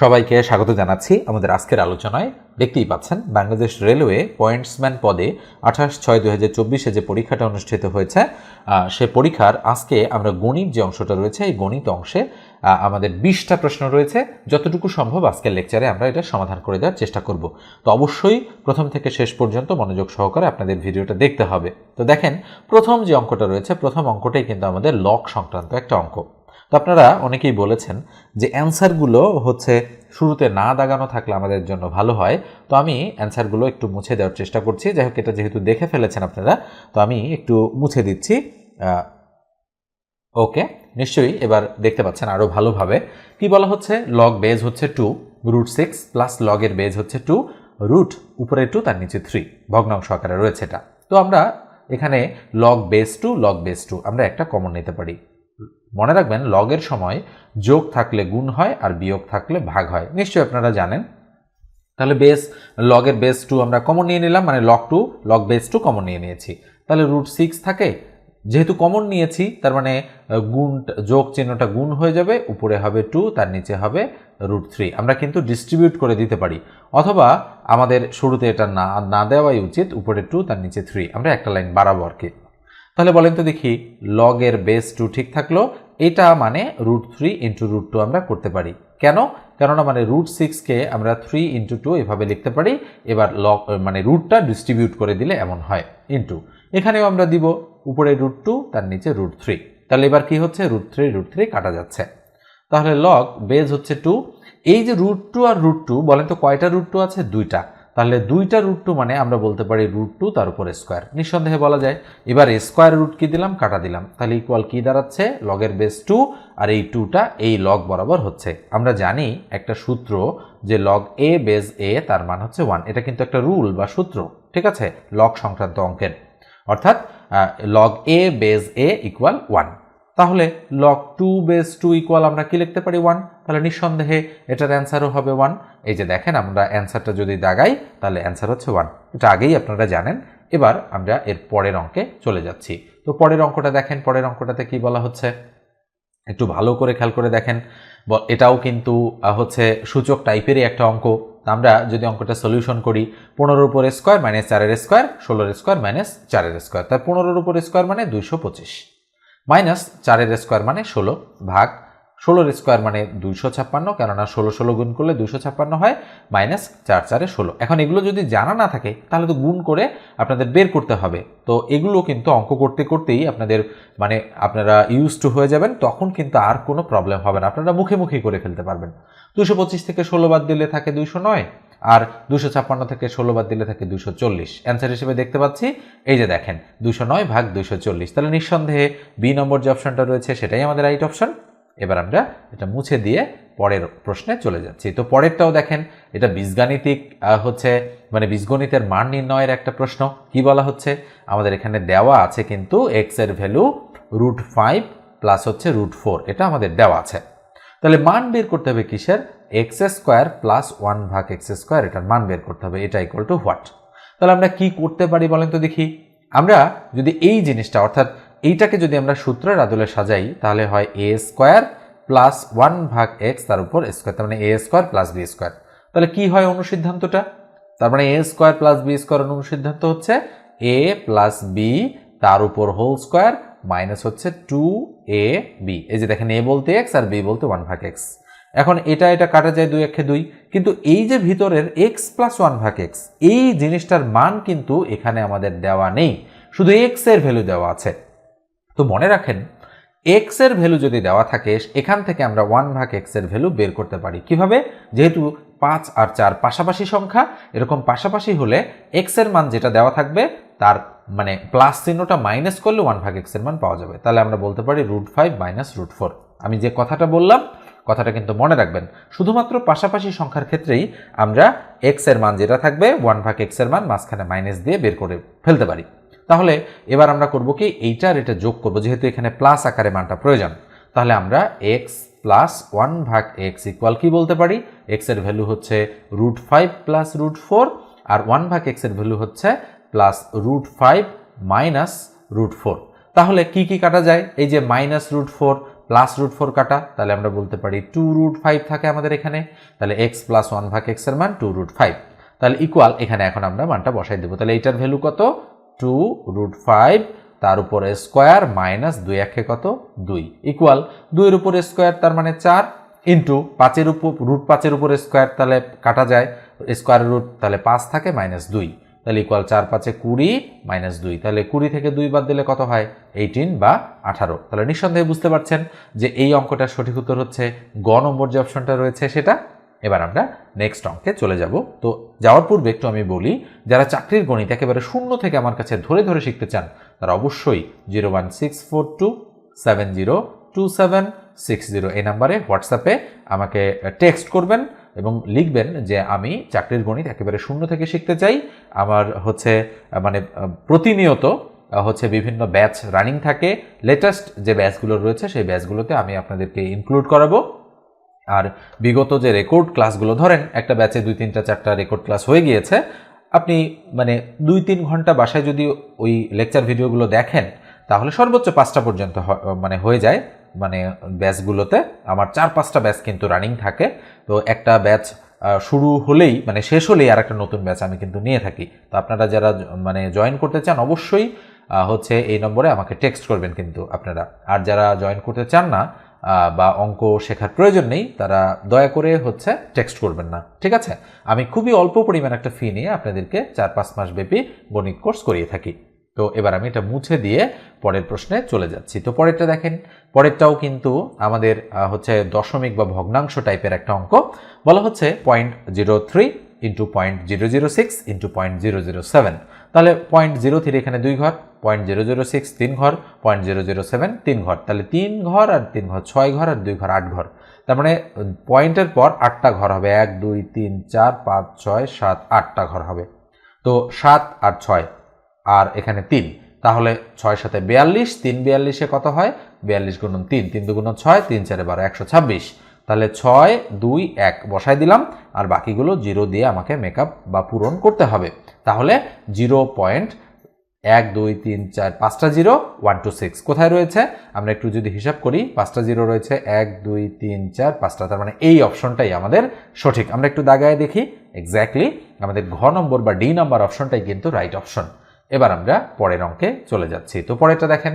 সবাইকে স্বাগত জানাচ্ছি আমাদের আজকের আলোচনায়। দেখতেই পাচ্ছেন, বাংলাদেশ রেলওয়ে পয়েন্টসম্যান পদে আঠাশ ছয় দু হাজার চব্বিশে যে পরীক্ষাটা অনুষ্ঠিত হয়েছে সে পরীক্ষার আজকে আমরা গণিত যে অংশটা রয়েছে, এই গণিত অংশে আমাদের বিশটা প্রশ্ন রয়েছে। যতটুকু সম্ভব আজকের লেকচারে আমরা এটা সমাধান করে দেওয়ার চেষ্টা করব। তো অবশ্যই প্রথম থেকে শেষ পর্যন্ত মনোযোগ সহকারে আপনাদের ভিডিওটা দেখতে হবে। তো দেখেন, প্রথম যে অঙ্কটা রয়েছে, প্রথম অঙ্কটাই কিন্তু আমাদের লক সংক্রান্ত একটা অঙ্ক। তো আপনারা অনেকেই বলেছেন যে অ্যান্সারগুলো হচ্ছে শুরুতে না দাগানো থাকলে আমাদের জন্য ভালো হয়। তো আমি অ্যান্সারগুলো একটু মুছে দেওয়ার চেষ্টা করছি। যাই হোক, এটা যেহেতু দেখে ফেলেছেন আপনারা, তো আমি একটু মুছে দিচ্ছি। ওকে নিশ্চয়ই এবার দেখতে পাচ্ছেন আরও ভালোভাবে। কি বলা হচ্ছে? লগ বেজ হচ্ছে টু রুট সিক্স প্লাস লগের বেজ হচ্ছে টু রুট উপরে টু তার নিচে থ্রি ভগ্নাংশ আকারে রয়েছে এটা। তো আমরা এখানে log base two log base two আমরা একটা কমন নিতে পারি। মনে রাখবেন, লগের সময় যোগ থাকলে গুণ হয় আর বিয়োগ থাকলে ভাগ হয়। নিশ্চয়ই আপনারা জানেন। তাহলে বেস লগের বেস টু আমরা কমন নিয়ে নিলাম মানে log two log base two common নিয়ে নিয়েছি। তাহলে রুট সিক্স থাকে, যেহেতু কমন নিয়েছি, তার মানে গুণ, যোগ চিহ্নটা গুণ হয়ে যাবে, উপরে হবে টু তার নিচে হবে রুট থ্রি আমরা কিন্তু ডিস্ট্রিবিউট করে দিতে পারি। অথবা আমাদের শুরুতে এটা না না দেওয়াই উচিত, উপরে টু তার নিচে থ্রি আমরা একটা লাইন বাড়াবো আর কি। তাহলে বলেন তো দেখি লগের বেস টু ঠিক থাকল, এটা মানে root three into root two আমরা করতে পারি। কেন? কেননা মানে রুট সিক্সকে আমরা থ্রি ইন্টু টু এভাবে লিখতে পারি, এবার লগ মানে রুটটা ডিস্ট্রিবিউট করে দিলে এমন হয় ইন্টু এখানেও আমরা দিব উপরে রুট টু তার নিচে রুট থ্রি তাহলে এবার কি হচ্ছে? রুট থ্রি রুট থ্রি কাটা যাচ্ছে। তাহলে লগ বেজ হচ্ছে টু এই যে রুট টু আর রুট টু বলেন তো কয়টা রুট টু আছে? দুইটা। তাহলে দুইটা রুট টু মানে আমরা বলতে পারি রুট টু তার উপর স্কোয়ার নিঃসন্দেহে বলা যায়, এবার স্কোয়ার রুট কি দিলাম? কাটা দিলাম। তাহলে ইকুয়াল কি দাঁড়াচ্ছে? লগের বেস টু আর এই টুটা এই লগ বরাবর হচ্ছে। আমরা জানি একটা সূত্র যে লগ এ বেস এ তার মান হচ্ছে ওয়ান এটা কিন্তু একটা রুল বা সূত্র, ঠিক আছে? লগ সংক্রান্ত অঙ্কের। অর্থাৎ log A base A equal one তাহলে log two base two equal আমরা কি লিখতে পারি ওয়ান তাহলে নিঃসন্দেহে এটার অ্যান্সারও হবে ওয়ান এই যে দেখেন, আমরা অ্যান্সারটা যদি দাগাই, তাহলে অ্যান্সার হচ্ছে ওয়ান এটা আগেই আপনারা জানেন। এবার আমরা এর পরের অঙ্কে চলে যাচ্ছি। তো পরের অঙ্কটা দেখেন, পরের অঙ্কটাতে কি বলা হচ্ছে? একটু ভালো করে খেয়াল করে দেখেন। এটাও কিন্তু হচ্ছে সূচক টাইপেরই একটা অঙ্ক। আমরা যদি অঙ্কটা সলিউশন করি, পনেরোর উপর স্কোয়ার মাইনাস চারের স্কোয়ার ষোলোর স্কোয়ার মাইনাস চারের স্কোয়ার তাই পনেরোর উপর স্কোয়ার মানে দুইশো পঁচিশ। মাইনাস চারের স্কোয়ার মানে ষোলো ভাগ ষোলোর স্কোয়ার মানে দুইশো ছাপ্পান্ন, কেননা ষোলো ষোলো গুণ করলে দুইশো ছাপ্পান্ন হয়, মাইনাস চার চারে ষোলো। এখন এগুলো যদি জানা না থাকে, তাহলে তো গুণ করে আপনাদের বের করতে হবে। তো এগুলো কিন্তু অঙ্ক করতে করতেই আপনাদের মানে আপনারা ইউজ টু হয়ে যাবেন, তখন কিন্তু আর কোনো প্রবলেম হবে না। আপনারা মুখে মুখেই করে ফেলতে পারবেন। দুশো পঁচিশ থেকে ষোলো বাদ দিলে থাকে দুইশো নয়। আর দুশো ছাপ্পান্ন থেকে ষোলো বাদ দিলে থাকে দুশো চল্লিশ। অ্যান্সার হিসেবে দেখতে পাচ্ছি, এই যে দেখেন দুশো নয় ভাগ দুশো চল্লিশ। তাহলে নিঃসন্দেহে বি নম্বর যে অপশনটা রয়েছে, সেটাই আমাদের রাইট অপশন এবার আমরা এটা মুছে দিয়ে পরের প্রশ্নে চলে যাচ্ছি। তো পরেরটাও দেখেন, এটা বীজগাণিতিক হচ্ছে মানে বীজগণিতের মান নির্ণয়ের একটা প্রশ্ন। কি বলা হচ্ছে? আমাদের এখানে দেওয়া আছে কিন্তু এক্সের ভ্যালু রুট ফাইভ প্লাস হচ্ছে রুট ফোর এটা আমাদের দেওয়া আছে। তাহলে মান বের করতে হবে কিসের? এক্স স্কোয়ার প্লাস ওয়ান ভাগ এক্স স্কোয়ার এটার মান বের করতে হবে, এটা ইকুয়াল টু হোয়াট তাহলে আমরা কি করতে পারি বলেন তো দেখি। আমরা যদি এই জিনিসটা, অর্থাৎ এইটাকে যদি আমরা সূত্রের আদলে সাজাই, তাহলে হয় এ স্কোয়ার প্লাস ওয়ান ভাগ এক্স তার উপর স্কোয়ার তার মানে A square plus B square তাহলে কি হয় অনুসিদ্ধান্তটা? তার মানে A square plus B square অনুসিদ্ধান্ত হচ্ছে এ প্লাস বি তার উপর হোল স্কোয়ার মাইনাস হচ্ছে টু এ বি এই যে দেখেন এ বলতে এক্স আর বি বলতে ওয়ান ভাগ এক্স এখন এটা এটা কাটা যায় দুই একে দুই। কিন্তু এই যে ভিতরের এক্স প্লাস ওয়ান ভাগ এক্স এই জিনিসটার মান কিন্তু এখানে আমাদের দেওয়া নেই। শুধু এক্সের ভ্যালু দেওয়া আছে। তো মনে রাখেন এক্সের ভ্যালু যদি দেওয়া থাকে, এখান থেকে আমরা ওয়ান ভাগ এক্সের ভ্যালু বের করতে পারি। কীভাবে? যেহেতু পাঁচ আর চার পাশাপাশি সংখ্যা, এরকম পাশাপাশি হলে এক্সের মান যেটা দেওয়া থাকবে, তার মানে প্লাস চিহ্নটা মাইনাস করলে ওয়ান ভাগ এক্সের মান পাওয়া যাবে। তাহলে আমরা বলতে পারি root five minus root four আমি যে কথাটা বললাম, কথাটা কিন্তু মনে রাখবেন। শুধুমাত্র পাশাপাশি সংখ্যার ক্ষেত্রেই আমরা এক্সের মান যেটা থাকবে ওয়ান ভাগ এক্সের মান মাঝখানে মাইনাস দিয়ে বের করে ফেলতে পারি। তাহলে এবার আমরা করব কি এইটার এটা যোগ করব, যেহেতু এখানে প্লাস আকারে মানটা প্রয়োজন। তাহলে আমরা এক্স প্লাস ওয়ান ভাগ এক্স ইকুয়াল কি বলতে পারি? এক্সের ভ্যালু হচ্ছে root five plus root four আর ওয়ান ভাগ এক্সের ভ্যালু হচ্ছে plus root five minus root four তাহলে কি কি কাটা যায়? এই যে minus root four plus root four কাটা, তাহলে আমরা বলতে পারি টু রুট ফাইভ থাকে আমাদের এখানে। তাহলে এক্স প্লাস ওয়ান ভাগ এক্সের মান টু রুট ফাইভ তাহলে ইকুয়াল এখানে এখন আমরা মানটা বসাই দেবো। তাহলে এইটার ভ্যালু কত? টু রুট ফাইভ তার উপরে স্কোয়ার মাইনাস দুই একে কত? দুই। ইকুয়াল দুইয়ের উপরে স্কোয়ার তার মানে চার ইন্টু পাঁচের উপর রুট পাঁচের উপরে স্কোয়ার তাহলে কাটা যায়। স্কোয়ার রুট তাহলে পাঁচ থাকে মাইনাস দুই। তাহলে ইকুয়াল চার পাঁচে কুড়ি মাইনাস দুই। তাহলে কুড়ি থেকে দুই বাদ দিলে কত হয়? এইটিন বা আঠারো। তাহলে নিঃসন্দেহে বুঝতে পারছেন যে এই অঙ্কটার সঠিক উত্তর হচ্ছে গ নম্বর যে অপশনটা রয়েছে সেটা। এবার আমরা নেক্সট অঙ্কে চলে যাব। তো যাওয়ার পূর্বে একটু আমি বলি, যারা চাকরির গণিত একেবারে শূন্য থেকে আমার কাছে ধরে ধরে শিখতে চান, তারা অবশ্যই zero one six four two seven zero two seven six zero এই নাম্বারে হোয়াটসঅ্যাপে আমাকে টেক্সট করবেন। এবং লিখবেন যে আমি চাকরির গণিত একেবারে শূন্য থেকে শিখতে চাই। আমার হচ্ছে মানে প্রতিনিয়ত, হচ্ছে বিভিন্ন ব্যাচ রানিং থাকে। লেটেস্ট যে ব্যাচগুলো রয়েছে, সেই ব্যাচগুলোতে আমি আপনাদেরকে ইনক্লুড করাবো। আর বিগত যে রেকর্ড ক্লাসগুলো, ধরেন একটা ব্যাচে দুই, তিনটা, চারটা রেকর্ড ক্লাস হয়ে গিয়েছে। আপনি মানে দুই, তিন ঘণ্টা বাসায় যদি ওই লেকচার ভিডিওগুলো দেখেন, তাহলে সর্বোচ্চ পাঁচটা পর্যন্ত মানে হয়ে যায়। মানে ব্যাচগুলোতে আমার চার পাঁচটা ব্যাচ কিন্তু রানিং থাকে। তো একটা ব্যাচ শুরু হলেই মানে শেষ হলেই আর একটা নতুন ব্যাচ আমি কিন্তু নিয়ে থাকি। তো আপনারা যারা মানে জয়েন করতে চান অবশ্যই হচ্ছে এই নম্বরে আমাকে টেক্সট করবেন কিন্তু আপনারা। আর যারা জয়েন করতে চান না বা অঙ্ক শেখার প্রয়োজন নেই, তারা দয়া করে হচ্ছে টেক্সট করবেন না। ঠিক আছে? আমি খুবই অল্প পরিমাণ একটা ফি নিয়ে আপনাদেরকে চার পাঁচ মাস ব্যাপী গণিত কোর্স করিয়ে থাকি। তো এবার আমি এটা মুছে দিয়ে পরের প্রশ্নে চলে যাচ্ছি। তো পরেরটা দেখেন, পরেরটাও কিন্তু আমাদের হচ্ছে দশমিক বা ভগ্নাংশ টাইপের একটা অঙ্ক। বলা হচ্ছে point zero three into point zero zero six into point zero zero seven তাহলে পয়েন্ট জিরো থ্রি এখানে দুই ঘর পয়েন্ট জিরো জিরো সিক্স তিন ঘর পয়েন্ট জিরো জিরো সেভেন তিন ঘর। তাহলে তিন ঘর আর তিন ঘর, ছয় ঘর আর দুই ঘর, আট ঘর। তার মানে পয়েন্টের পর আটটা ঘর হবে। এক, দুই, তিন, চার, পাঁচ, ছয়, সাত, আটটা ঘর হবে। তো সাত আর ছয় আর এখানে তিন। তাহলে ছয় সাথে বিয়াল্লিশ, তিন বিয়াল্লিশে কত হয়? বিয়াল্লিশ গুণন তিন তিন দুগুণ ছয়, তিন চারে বারো, একশো ছাব্বিশ। তাহলে ছয়, দুই, এক বসাই দিলাম, আর বাকিগুলো জিরো দিয়ে আমাকে মেকআপ বা পূরণ করতে হবে। তাহলে জিরো পয়েন্ট এক, দুই, তিন, চার, পাঁচটা জিরো ওয়ান টু সিক্স কোথায় রয়েছে? আমরা একটু যদি হিসাব করি, পাঁচটা জিরো রয়েছে, এক, দুই, তিন, চার, পাঁচটা। তার মানে এই অপশনটাই আমাদের সঠিক। আমরা একটু দাগায় দেখি। এক্স্যাক্টলি আমাদের ঘ নম্বর বা ডি নম্বর অপশনটাই কিন্তু রাইট অপশন এবার আমরা পরের অঙ্কে চলে যাচ্ছি। তো পরেরটা দেখেন।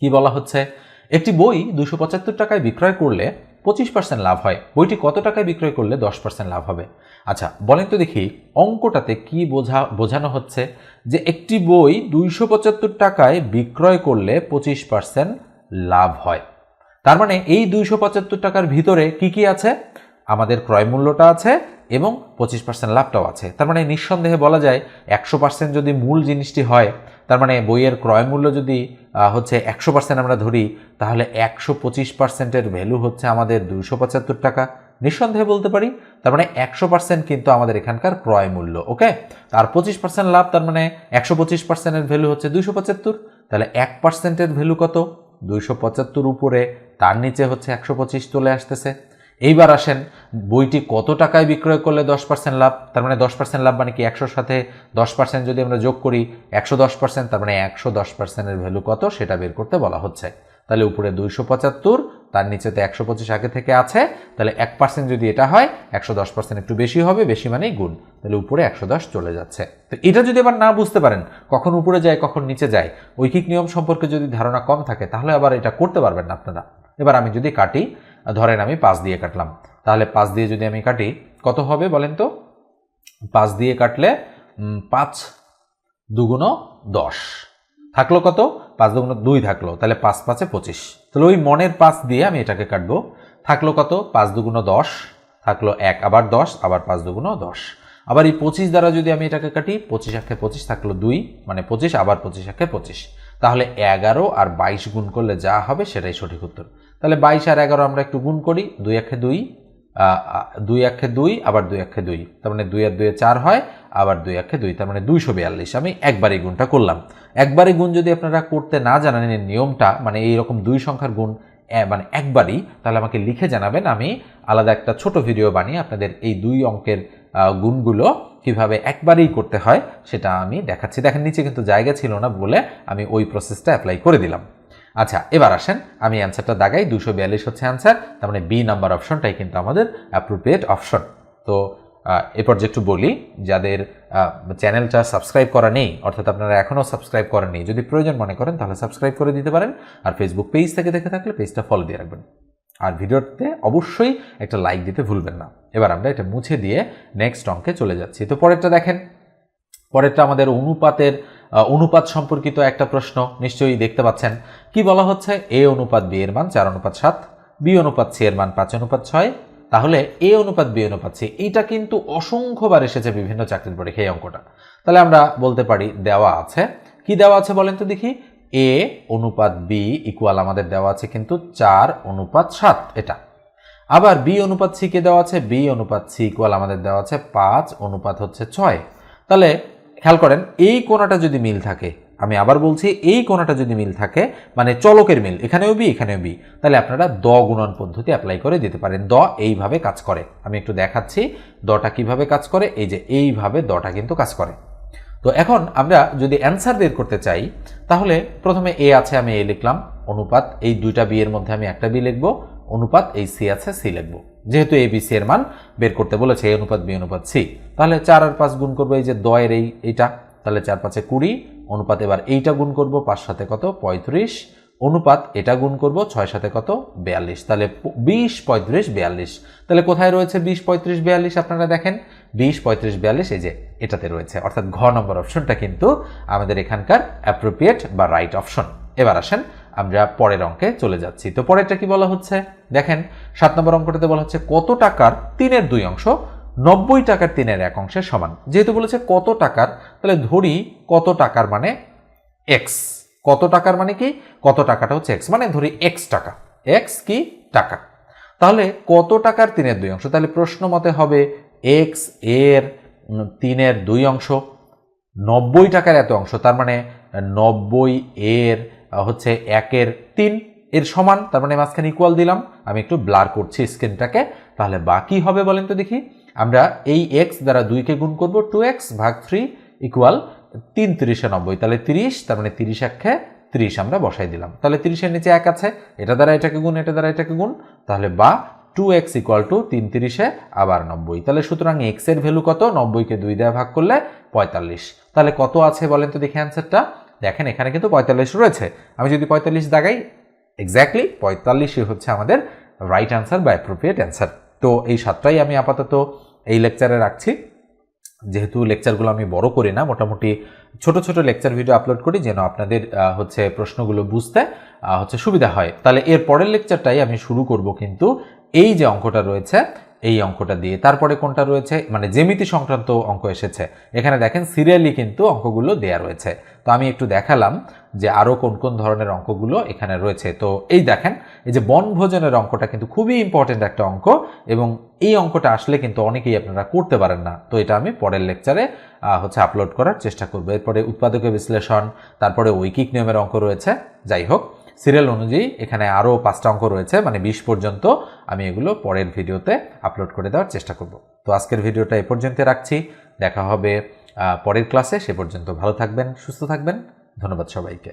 কি বলা হচ্ছে? একটি বই দুশো পঁচাত্তর টাকায় বিক্রয় করলে পঁচিশ পার্সেন্ট লাভ হয়। বইটি কত টাকায় বিক্রয় করলে দশ পার্সেন্ট লাভ হবে? আচ্ছা বলেন তো দেখি, অঙ্কটাতে কি বোঝা, বোঝানো হচ্ছে যে একটি বই দুইশো পঁচাত্তর টাকায় বিক্রয় করলে পঁচিশ পার্সেন্ট লাভ হয়। তার মানে এই দুইশো পঁচাত্তর টাকার ভিতরে কি কি আছে? আমাদের ক্রয় মূল্যটা আছে এবং পঁচিশ পার্সেন্ট লাভটাও আছে। তার মানে নিঃসন্দেহে বলা যায় একশো পার্সেন্ট যদি মূল জিনিসটি হয়, তার মানে বইয়ের ক্রয় মূল্য যদি হচ্ছে একশো পার্সেন্ট আমরা ধরি, তাহলে একশো পঁচিশ পার্সেন্টের ভ্যালু হচ্ছে আমাদের দুইশো পঁচাত্তর টাকা। নিঃসন্দেহে বলতে পারি, তার মানে একশো পার্সেন্ট কিন্তু আমাদের এখানকার ক্রয় মূল্য, ওকে? আর পঁচিশ পার্সেন্ট লাভ, তার মানে একশো পঁচিশ পার্সেন্টের ভ্যালু হচ্ছে দুইশো পঁচাত্তর, তাহলে এক পার্সেন্টের ভ্যালু কত? দুইশো পঁচাত্তর উপরে, তার নিচে হচ্ছে একশো পঁচিশ চলে আসতেছে। এইবার আসেন, বইটি কত টাকায় বিক্রয় করলে দশ পার্সেন্ট লাভ? তার মানে দশ পার্সেন্ট লাভ মানে কি একশোর সাথে দশ পার্সেন্ট যদি আমরা যোগ করি, একশো দশ পার্সেন্ট তার মানে একশো দশ পার্সেন্টের ভ্যালু কত? সেটা বের করতে বলা হচ্ছে। তাহলে উপরে দুইশো পঁচাত্তর, তার নিচেতে একশো পঁচিশ আগে থেকে আছে, তাহলে এক পার্সেন্ট যদি এটা হয়, একশো দশ পার্সেন্ট একটু বেশি হবে, বেশি মানেই গুণ। তাহলে উপরে একশো দশ চলে যাচ্ছে। তো এটা যদি আবার না বুঝতে পারেন, কখন উপরে যায়, কখন নিচে যায়, ঐকিক নিয়ম সম্পর্কে যদি ধারণা কম থাকে, তাহলে আবার এটা করতে পারবেন না আপনারা। এবার আমি যদি কাটি ধরেন আমি পাঁচ দিয়ে কাটলাম। তাহলে পাঁচ দিয়ে যদি আমি কাটি, কত হবে বলেন তো? পাঁচ দিয়ে কাটলে পাঁচ দুগুণ দশ। থাকল কত? পাঁচ দুগুণ দুই থাকল। তাহলে পাঁচ পাঁচে পঁচিশ। তাহলে ওই মনের পাঁচ দিয়ে আমি এটাকে কাটবো। থাকল কত? পাঁচ দুগুণ দশ। থাকল এক, আবার দশ, আবার পাঁচ দুগুণ দশ। আবার এই পঁচিশ দ্বারা যদি আমি এটাকে কাটি, পঁচিশ একে পঁচিশ থাকল দুই মানে পঁচিশ, আবার পঁচিশ একে পঁচিশ। তাহলে এগারো আর বাইশ গুণ করলে যা হবে সেটাই সঠিক উত্তর। তাহলে বাইশ আর এগারো আমরা একটু গুণ করি, দুই একে দুই দুই একে দুই, আবার দুই একে দুই। তার মানে দুই আর দুয়ে চার হয়, আবার দুই একে দুই, তার মানে দুইশো বিয়াল্লিশ। আমি একবারই গুণটা করলাম। একবারই গুণ যদি আপনারা করতে না জানেন এই নিয়মটা মানে এই রকম দুই সংখ্যার গুণ মানে একবারই, তাহলে আমাকে লিখে জানাবেন। আমি আলাদা একটা ছোট ভিডিও বানিয়ে আপনাদের এই দুই অঙ্কের গুণগুলো কীভাবে একবারেই করতে হয়, সেটা আমি দেখাচ্ছি। দেখেন, নিচে কিন্তু জায়গা ছিল না বলে আমি ওই প্রসেসটা অ্যাপ্লাই করে দিলাম। আচ্ছা এবার আসেন, আমি অ্যান্সারটা দাগাই দুশো বিয়াল্লিশ হচ্ছে অ্যান্সার তার মানে বি নাম্বার অপশনটাই কিন্তু আমাদের অ্যাপ্রোপ্রিয়েট অপশন তো এরপর যে একটু বলি, যাদের চ্যানেলটা সাবস্ক্রাইব করা নেই, অর্থাৎ আপনারা এখনও সাবস্ক্রাইব করেন নেই, যদি প্রয়োজন মনে করেন, তাহলে সাবস্ক্রাইব করে দিতে পারেন, আর ফেসবুক পেজ থেকে দেখে থাকলে পেজটা ফলো দিয়ে রাখবেন। আর ভিডিওতে অবশ্যই একটা লাইক দিতে ভুলবেন না। এবার আমরা এটা মুছে দিয়ে নেক্সট অঙ্কে চলে যাচ্ছি। তো পরেরটা দেখেন, পরেরটা আমাদের অনুপাতের অনুপাত সম্পর্কিত একটা প্রশ্ন নিশ্চয়ই দেখতে পাচ্ছেন। কি বলা হচ্ছে? এ অনুপাত বি এর মান চার অনুপাত সাত, বি অনুপাত সি এর মান পাঁচ অনুপাত ছয়। তাহলে এ অনুপাত, বি অনুপাত সি, এইটা কিন্তু অসংখ্যবার এসেছে বিভিন্ন চাকরির পরীক্ষা এই অঙ্কটা। তাহলে আমরা বলতে পারি দেওয়া আছে। কি দেওয়া আছে বলেন তো দেখি? এ অনুপাত বি ইকুয়াল আমাদের দেওয়া আছে কিন্তু চার অনুপাত সাত এটা। আবার বি অনুপাত সি কে দেওয়া আছে? বি অনুপাত সি ইকুয়াল আমাদের দেওয়া আছে পাঁচ অনুপাত হচ্ছে ছয়। তাহলে খেয়াল করেন, এই কোণাটা যদি মিল থাকে, আমি আবার বলছি এই কোণাটা যদি মিল থাকে মানে চলকের মিল, এখানেও বি এখানেও বি, তাহলে আপনারা দ গুণন পদ্ধতি অ্যাপ্লাই করে দিতে পারেন। দ এইভাবে কাজ করে। আমি একটু দেখাচ্ছি, দটা কীভাবে কাজ করে, এই যে এইভাবে দটা কিন্তু কাজ করে। তো এখন আমরা যদি অ্যান্সার বের করতে চাই, তাহলে প্রথমে এ আছে, আমি এ লিখলাম, অনুপাত, এই দুইটা বি এর মধ্যে আমি একটা বি লিখব, অনুপাত, এই সি আছে, সি লিখব। যেহেতু এ বি সি এর মান বের করতে বলেছে এ অনুপাত বি অনুপাত সি তাহলে চার আর পাঁচ গুণ করব, এই যে দয়ের এই, এইটা। তাহলে চার পাঁচে কুড়ি, অনুপাত এবার এইটা গুণ করব, পাঁচ সাথে কত? পঁয়ত্রিশ। অনুপাত এটা গুণ করব, ছয় সাথে কত? বিয়াল্লিশ। তাহলে বিশ, পঁয়ত্রিশ, বিয়াল্লিশ। তাহলে কোথায় রয়েছে বিশ, পঁয়ত্রিশ, বিয়াল্লিশ আপনারা দেখেন? বিশ, পঁয়ত্রিশ, বিয়াল্লিশ, এই যে এটাতে রয়েছে। অর্থাৎ ঘ নম্বর অপশনটা কিন্তু আমাদের এখানকার অ্যাপ্রোপ্রিয়েট বা রাইট অপশন এবার আসেন আমরা পরের অঙ্কে চলে যাচ্ছি। তো পরেরটা কি বলা হচ্ছে? দেখেন, সাত নম্বর অঙ্কটাতে বলা হচ্ছে কত টাকার তিনের দুই অংশ? নব্বই টাকার তিনের এক অংশের সমান। যেহেতু বলেছে কত টাকার, তাহলে ধরি কত টাকার মানে এক্স কত টাকার মানে কি? কত টাকাটা হচ্ছে এক্স মানে ধরি এক্স টাকা। এক্স কি? টাকা। তাহলে কত টাকার তিনের দুই অংশ? তাহলে প্রশ্ন মতে হবে এক্সের তিনের দুই অংশ। নব্বই টাকার এত অংশ, তার মানে নব্বই এর হচ্ছে একের তিন এর সমান, তার মানে মাঝখানে ইকুয়াল দিলাম। আমি একটু ব্লার করছি স্ক্রিনটাকে তাহলে বাকি হবে বলেন তো দেখি। আমরা এই এক্স দ্বারা দুইকে গুণ করব টু এক্স ভাগ থ্রি ইকুয়াল তিন তিরিশে নব্বই। তাহলে তিরিশ, তার মানে তিরিশ একে তিরিশ আমরা বসাই দিলাম। তাহলে তিরিশের নিচে এক আছে। এটা দ্বারা এটাকে গুণ, এটা দ্বারা এটাকে গুণ। তাহলে বা টু এক্স ইকুয়াল টু তিন তিরিশে, আবার নব্বই। তাহলে সুতরাং এক্সের ভ্যালু কত? নব্বইকে দুই দেওয়া ভাগ করলে পঁয়তাল্লিশ। তাহলে কত আছে বলেন তো দেখি অ্যান্সারটা দেখেন, এখানে কিন্তু পঁয়তাল্লিশ রয়েছে। আমি যদি পঁয়তাল্লিশ দাগাই এক্স্যাক্টলি পঁয়তাল্লিশই হচ্ছে আমাদের রাইট অ্যান্সার বা অ্যাপ্রোপ্রিয়েট অ্যান্সার তো এই সাতটাই আমি আপাতত এই লেকচারে রাখছি। যেহেতু লেকচারগুলো আমি বড় করি না, মোটামুটি ছোট ছোট লেকচার ভিডিও আপলোড করি, যেন আপনাদের হচ্ছে প্রশ্নগুলো বুঝতে হচ্ছে সুবিধা হয়। তাহলে এর পরের লেকচারটাই আমি শুরু করব কিন্তু এই যে অঙ্কটা রয়েছে, এই অঙ্কটা দিয়ে তারপরে কোনটা রয়েছে? মানে জেমিতি সংক্রান্ত অঙ্ক এসেছে। এখানে দেখেন সিরিয়ালি কিন্তু অঙ্কগুলো দেয়া রয়েছে। তো আমি একটু দেখালাম যে আরও কোন কোন ধরনের অঙ্কগুলো এখানে রয়েছে। তো এই দেখেন, এই যে বনভোজনের অঙ্কটা কিন্তু খুবই ইম্পর্টেন্ট একটা অঙ্ক এবং এই অঙ্কটা আসলে কিন্তু অনেকেই আপনারা করতে পারেন না। তো এটা আমি পরের লেকচারে হচ্ছে আপলোড করার চেষ্টা করব। এরপরে উৎপাদকের বিশ্লেষণ, তারপরে ঐকিক নিয়মের অঙ্ক রয়েছে। যাই হোক সিরিয়াল অনুযায়ী এখানে আরও পাঁচটা অঙ্ক রয়েছে মানে বিশ পর্যন্ত আমি এগুলো পরের ভিডিওতে আপলোড করে দেওয়ার চেষ্টা করব। তো আজকের ভিডিওটা এ পর্যন্ত রাখছি, দেখা হবে পরের ক্লাসে সে পর্যন্ত ভালো থাকবেন, সুস্থ থাকবেন, ধন্যবাদ সবাইকে।